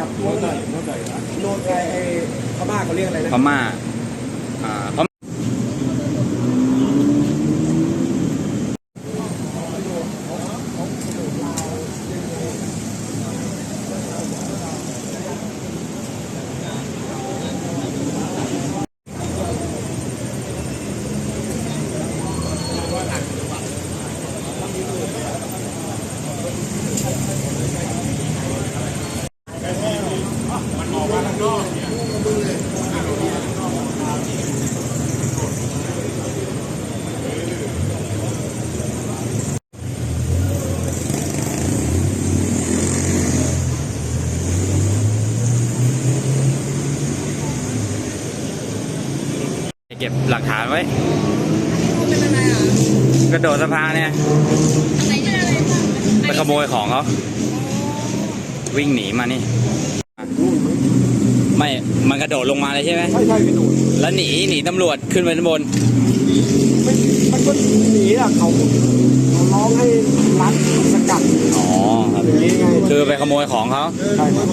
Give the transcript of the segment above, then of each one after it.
จับตัวหน่อยโน้ตไอ้ไอ้พม่าเขาเรียกอะไรนะ พม่าอ่าพ เก็บหลักฐานไว้กระโดดสะพานเนี่ยไปขโมยของเขาวิ่งหนีมานี่ ไม่ มันกระโดดลงมาเลยใช่ไหมใช่ใช่กระโดดแล้วหนีหนีตำรวจขึ้นไปด้านบนไม่มันก็หนีอะเขาเขาร้องให้รัดสกัดอ๋อครับอย่างนี้ไงคือไปขโมยของเขาใช่ครับ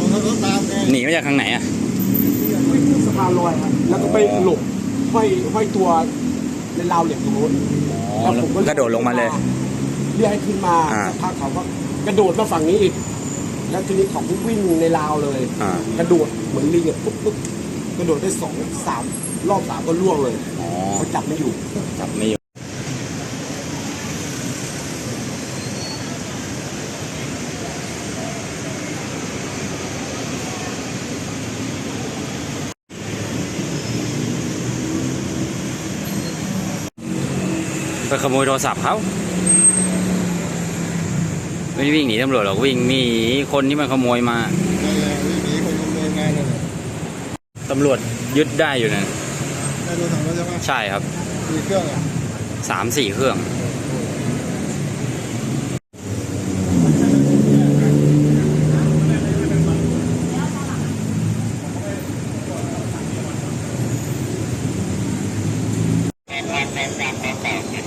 หนีมาจากทางไหนอะวิ่งขึ้นสะพานลอยครับแล้วก็ไปหลบ ห้อยห้อยตัวในราวเหล็กตรงโน้นอ๋อแล้วกระโดดลงมาเลย เรียกให้ขึ้นมาอ่า สักพักเขาก็กระโดดมาฝั่งนี้อีก แล้วทีนี้เขาก็วิ่งในราวเลย อ่ากระโดดเหมือนลิงอะปุ๊บปุ๊บกระโดดได้สองสามรอบสามก็ล่วงเลยอ๋อเขาจับไม่อยู่ จับไม่อยู่ ไปขโมยโทรศัพท์เขาไม่วิ่งหนีตำรวจหรอกวิ่งมีคนที่มันขโมยมาตำรวจยึดได้อยู่นะใช่ไใช่ครับกี่เครื่องอะสามสี่เครื่องแ